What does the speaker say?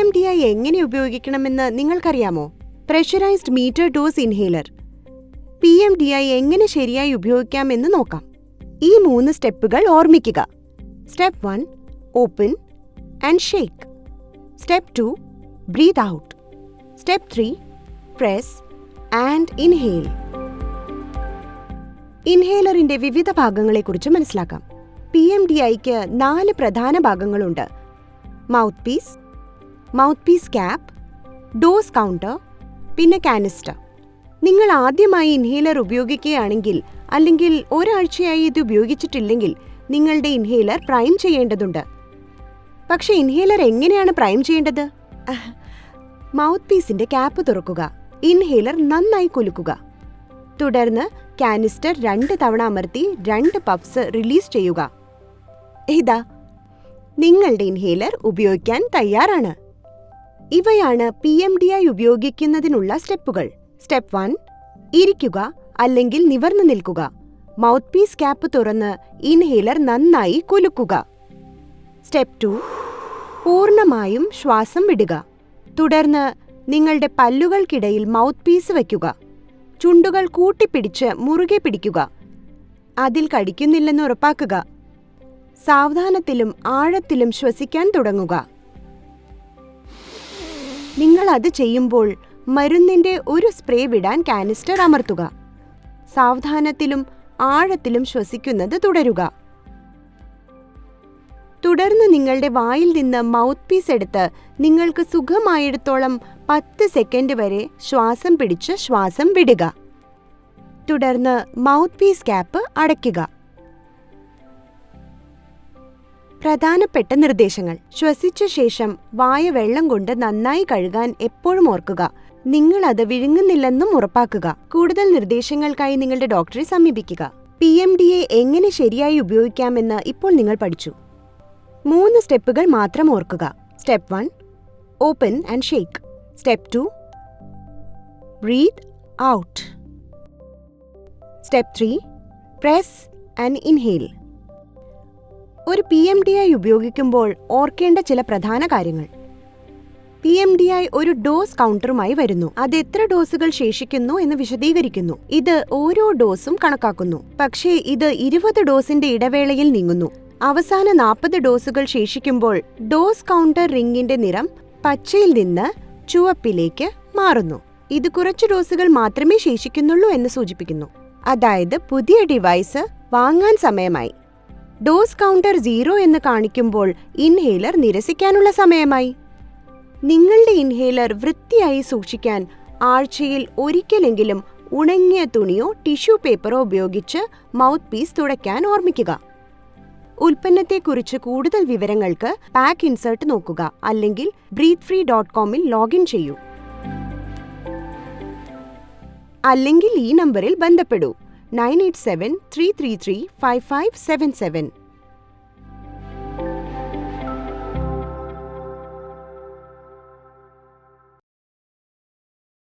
M D I എങ്ങനെ ഉപയോഗിക്കണമെന്ന് നിങ്ങൾക്കറിയാമോ? Pressurised meter dose inhaler P M D I എങ്ങനെ ശരിയായി ഉപയോഗിക്കാമെന്ന് നോക്കാം. ഈ മൂന്ന് സ്റ്റെപ്പുകൾ ഓർമ്മിക്കുക. Step one open and shake step two breathe out step three press and inhale ഇൻഹേലറിന്റെ വിവിധ ഭാഗങ്ങളെക്കുറിച്ച് മനസ്സിലാക്കാം. പി എം ഡി ഐക്ക് നാല് പ്രധാന ഭാഗങ്ങളുണ്ട്. Mouthpiece mouthpiece cap dose counter പിന്നെ കാനിസ്റ്റർ നിങ്ങൾ ആദ്യമായി ഇൻഹേലർ ഉപയോഗിക്കുകയാണെങ്കിൽ അല്ലെങ്കിൽ ഒരാഴ്ചയായി ഇത് ഉപയോഗിച്ചിട്ടില്ലെങ്കിൽ നിങ്ങളുടെ ഇൻഹേലർ പ്രൈം ചെയ്യേണ്ടതുണ്ട്. പക്ഷേ ഇൻഹേലർ എങ്ങനെയാണ് പ്രൈം ചെയ്യേണ്ടത്? മൗത്ത് പീസിന്റെ ക്യാപ്പ് തുറക്കുക. ഇൻഹേലർ നന്നായി കുലുക്കുക. തുടർന്ന് കാനിസ്റ്റർ രണ്ട് തവണ അമർത്തി രണ്ട് പഫ്സ് റിലീസ് ചെയ്യുക. ഇതാ. നിങ്ങളുടെ ഇൻഹേലർ ഉപയോഗിക്കാൻ തയ്യാറാണ്. ഇവയാണ് പി എം ഡി ഐ ഉപയോഗിക്കുന്നതിനുള്ള സ്റ്റെപ്പുകൾ. സ്റ്റെപ്പ് വൺ ഇരിക്കുക അല്ലെങ്കിൽ നിവർന്നു നിൽക്കുക. മൗത്ത് പീസ് ക്യാപ്പ് തുറന്ന് ഇൻഹേലർ നന്നായി കുലുക്കുക. സ്റ്റെപ്പ് ടു പൂർണമായും ശ്വാസം വിടുക. തുടർന്ന് നിങ്ങളുടെ പല്ലുകൾക്കിടയിൽ മൗത്ത് പീസ് വയ്ക്കുക. ചുണ്ടുകൾ കൂട്ടിപ്പിടിച്ച് മുറുകെ പിടിക്കുക. അതിൽ കടിക്കുന്നില്ലെന്ന് ഉറപ്പാക്കുക. സാവധാനത്തിലും ആഴത്തിലും ശ്വസിക്കാൻ തുടങ്ങുക. നിങ്ങൾ അത് ചെയ്യുമ്പോൾ മരുന്നിന്റെ ഒരു സ്പ്രേ വിടാൻ കാനിസ്റ്റർ അമർത്തുക. സാവധാനത്തിലും ആഴത്തിലും ശ്വസിക്കുന്നത് തുടരുക. തുടർന്ന് നിങ്ങളുടെ വായിൽ നിന്ന് മൗത്ത് പീസ് എടുത്ത് നിങ്ങൾക്ക് സുഖമായിടത്തോളം പത്ത് സെക്കൻഡ് വരെ ശ്വാസം പിടിച്ച് ശ്വാസം വിടുക. തുടർന്ന് മൗത്ത് പീസ് ക്യാപ്പ് അടയ്ക്കുക. പ്രധാനപ്പെട്ട നിർദ്ദേശങ്ങൾ. ശ്വസിച്ച ശേഷം വായ വെള്ളം കൊണ്ട് നന്നായി കഴുകാൻ എപ്പോഴും ഓർക്കുക. നിങ്ങൾ അത് വിഴുങ്ങുന്നില്ലെന്നും ഉറപ്പാക്കുക. കൂടുതൽ നിർദ്ദേശങ്ങൾക്കായി നിങ്ങളുടെ ഡോക്ടറെ സമീപിക്കുക. പി എം ഡി എ എങ്ങനെ ശരിയായി ഉപയോഗിക്കാമെന്ന് ഇപ്പോൾ നിങ്ങൾ പഠിച്ചു. മൂന്ന് സ്റ്റെപ്പുകൾ മാത്രം ഓർക്കുക. Step one open and shake. Step two breathe out. Step three press and inhale. ഒരു പി എം ഡി ഐ ഉപയോഗിക്കുമ്പോൾ ഓർക്കേണ്ട ചില പ്രധാന കാര്യങ്ങൾ. പി എം ഡി ഐ ഒരു ഡോസ് കൗണ്ടറുമായി വരുന്നു. അത് എത്ര ഡോസുകൾ ശേഷിക്കുന്നു എന്ന് വിശദീകരിക്കുന്നു. ഇത് ഓരോ ഡോസും കണക്കാക്കുന്നു. പക്ഷേ ഇത് ഇരുപത് ഡോസിന്റെ ഇടവേളയിൽ നീങ്ങുന്നു. അവസാന നാൽപ്പത് ഡോസുകൾ ശേഷിക്കുമ്പോൾ ഡോസ് കൗണ്ടർ റിംഗിന്റെ നിറം പച്ചയിൽ നിന്ന് ചുവപ്പിലേക്ക് മാറുന്നു. ഇത് കുറച്ച് ഡോസുകൾ മാത്രമേ ശേഷിക്കുന്നുള്ളൂ എന്ന് സൂചിപ്പിക്കുന്നു. അതായത് പുതിയ ഡിവൈസ് വാങ്ങാൻ സമയമായി. ഡോസ് കൗണ്ടർ സീറോ എന്ന് കാണിക്കുമ്പോൾ ഇൻഹേലർ നിരസിക്കാനുള്ള സമയമായി. നിങ്ങളുടെ ഇൻഹേലർ വൃത്തിയായി സൂക്ഷിക്കാൻ ആഴ്ചയിൽ ഒരിക്കലെങ്കിലും ഉണങ്ങിയ തുണിയോ ടിഷ്യൂ പേപ്പറോ ഉപയോഗിച്ച് മൗത്ത് പീസ് തുടയ്ക്കാൻ ഓർമ്മിക്കുക. ഉൽപ്പന്നത്തെക്കുറിച്ച് കൂടുതൽ വിവരങ്ങൾക്ക് പാക്ക് ഇൻസേർട്ട് നോക്കുക അല്ലെങ്കിൽ ബ്രീത്ത് ഫ്രീ ഡോട്ട് കോമിൽ ലോഗിൻ ചെയ്യൂ. അല്ലെങ്കിൽ ഈ നമ്പറിൽ ബന്ധപ്പെടൂ. 987 333 5577.